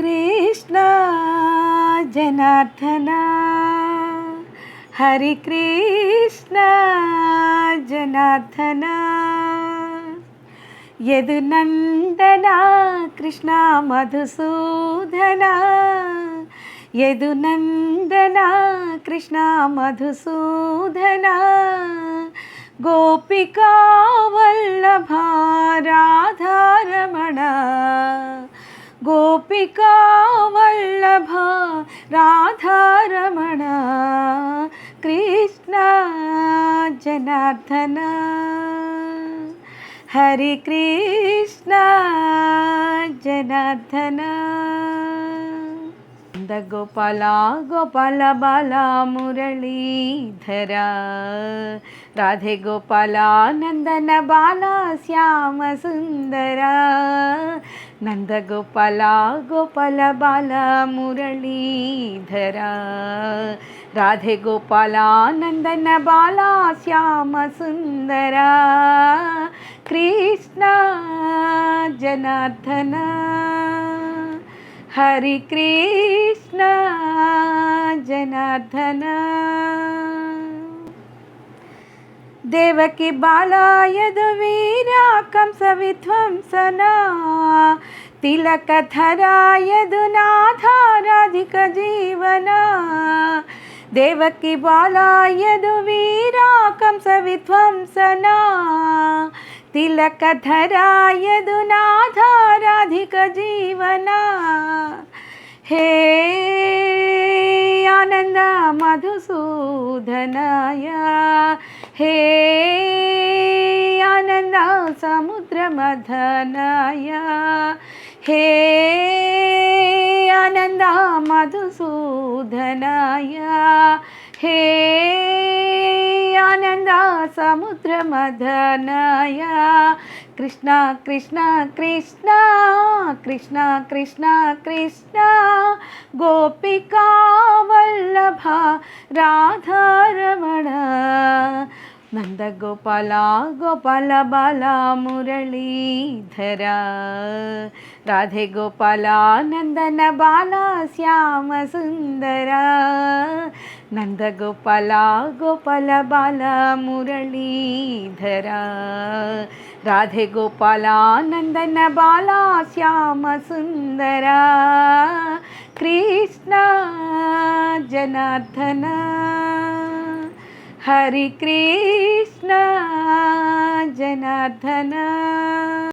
कृष्ण जनार्दन। हरि कृष्ण जनार्दन। यदुनन्दना कृष्णा मधुसूदना। यदुनन्दना कृष्णा मधुसूदना। गोपिका वल्लभा राधा पिका वल्लभा राधारमण कृष्ण जनार्दन। हरि कृष्ण जनार्दनगोपाला गोपालबालामुरलीधरा राधे गोपालानन्दनबाला श्याम सुन्दरा నందగోపాల గోపాల బాల మురళీధర రాధే గోపాల నందన బాల శ్యామ సుందర కృష్ణ జనార్దన హరి కృష్ణ జనార్దన దేవకి బాలాయదు వీరా కంస విధ్వంసనా तिलकधरायदुनाधाराधिकजीवन देवकी बालायदु वीराकं राधिक जीवन। हे आनंद मधुसूदनाय। हे समुद्रमथनाय। हे आनन्दा मधुसूदनाय। हे आनन्दा समुद्रमथनाय। कृष्ण कृष्ण कृष्ण कृष्ण कृष्ण कृष्ण। गोपिका वल्लभा राधारमण नन्दगोपाला गोपालबालामुरळीधर राधे गोपाला नन्दनबाला श्याम सुन्दर नन्दगोपाला गोपालबालामुरळी धर राधे गोपालानन्दनबाला श्याम श्यामसुन्दरा कृष्णा जनार्दना। हरे कृष्णा जनार्दना।